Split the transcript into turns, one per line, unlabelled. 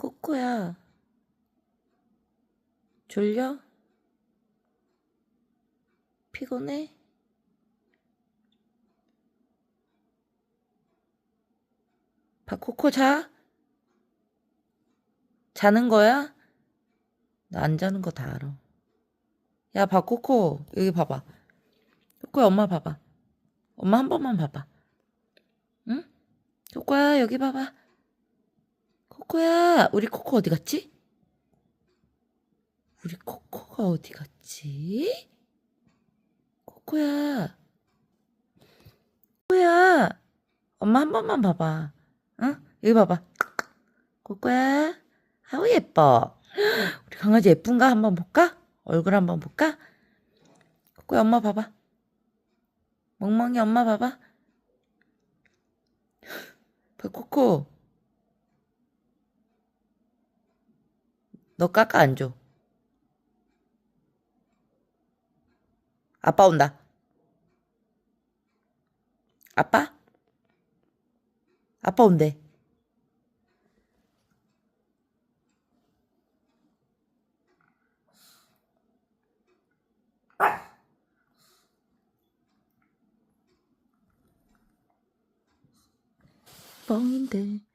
코코야. 졸려? 피곤해? 박코코 자? 자는 거야? 나 안 자는 거 다 알아. 야, 박코코, 여기 봐봐. 코코야, 엄마 봐봐. 엄마 한 번만 봐봐. 응? 코코야, 여기 봐봐. 코코야, 우리 코코 어디 갔지? 우리 코코가 어디 갔지? 코코야. 코코야. 엄마 한 번만 봐봐. 응? 여기 봐봐. 코코야. 아우, 예뻐. 우리 강아지 예쁜가? 한번 볼까? 얼굴 한번 볼까? 코코야, 엄마 봐봐. 멍멍이 엄마 봐봐. 코코. 너 깎아 안 줘. 아빠 온다. 아빠? 아빠 온대. 뻥인데.